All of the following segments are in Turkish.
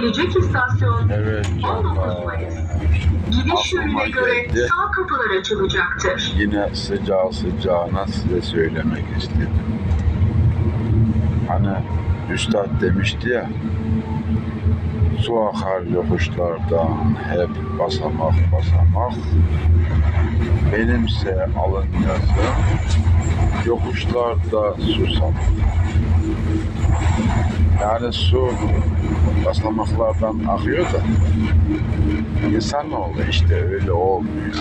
Gelecek istasyon Evet 19 canlar. Mayıs. Gidiş yönüne göre geldi. sağ kapılar açılacaktır. Yine sıcağı sıcağına size söylemek istedim. Hani Üstad demişti ya Su akar yokuşlardan hep basamak basamak Benimse alın yazım Yokuşlarda susam Yani su basamaklardan akıyor da İnsanoğlu işte öyle olmuyor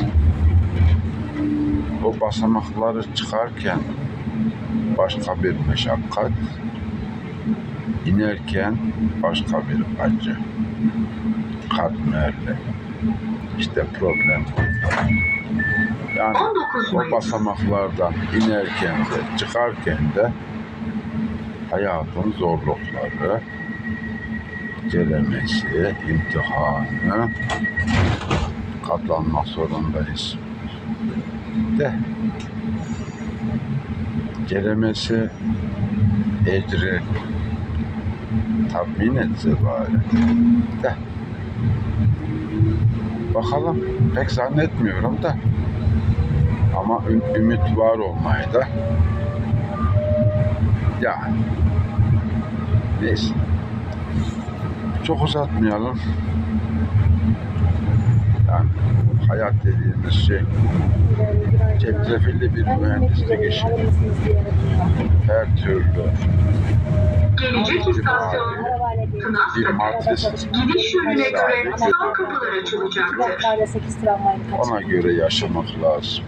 o basamakları çıkarken başka bir meşakkat, inerken başka bir acı. Katmerli. İşte problem. Yani 19 o basamaklardan inerken de çıkarken de hayatın zorlukları, celemesi, imtihanı katlanmak zorundayız. De ceremesi ecri tatmin etse bari. De bakalım pek zannetmiyorum da. Ama ümit var olmayı da yani neyse çok uzatmayalım yani hayat dediğimiz şey çetrefilli bir mühendislik işi. Her türlü bir matris Gidiş yönüne göre sağ kapılar açılacaktır. Tramvayla 8 tramvayın kaçırdım. ona göre yaşamak lazım.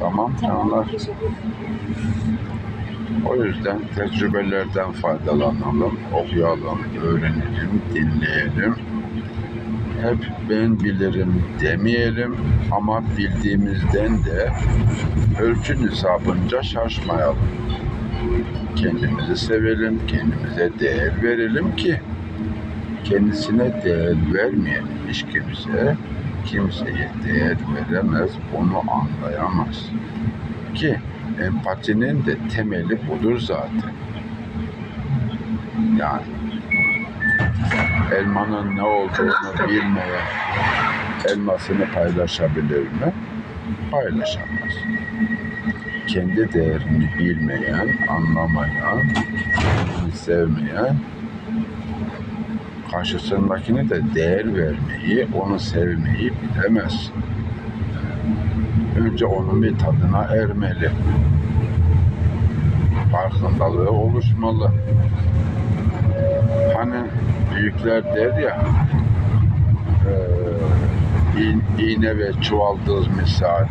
Tamam Tamam, canlar. O yüzden tecrübelerden faydalanalım, okuyalım, öğrenelim, dinleyelim. Hep ben bilirim demeyelim ama bildiğimizden de ölçü nisabınca şaşmayalım. Kendimizi sevelim, kendimize değer verelim ki kendisine değer vermeyen hiç kimse kimseye değer veremez, onu anlayamaz. Ki empatinin de temeli budur zaten. Yani elmanın ne olduğunu bilmeyen elmasını paylaşabilir mi? Paylaşamaz. Kendi değerini bilmeyen, anlamayan, sevmeyen karşısındakine de değer vermeyi, onu sevmeyi bilemez. Önce onun bir tadına ermeli. Farkındalığı oluşmalı. Hani büyükler der ya, in- iğne ve çuvaldız misali.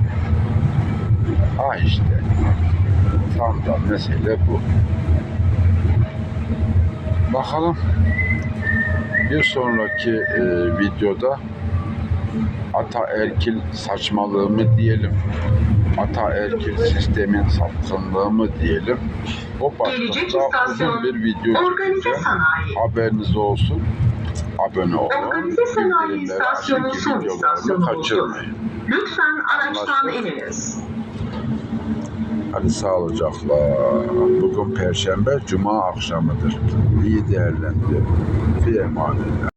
Ha işte, tam da mesele bu. Bakalım bir sonraki e, videoda ataerkil saçmalığı mı diyelim, ataerkil sistemin sapkınlığı mı diyelim. O başlıkta uzun bir video çekeceğim. Haberiniz olsun. Abone olun. Organize sanayi istasyonu son istasyonumuzdur. kaçırmayın. Lütfen araçtan ininiz. Hadi sağlıcakla. Bugün Perşembe, Cuma akşamıdır. İyi değerlendirin. Bir emanet.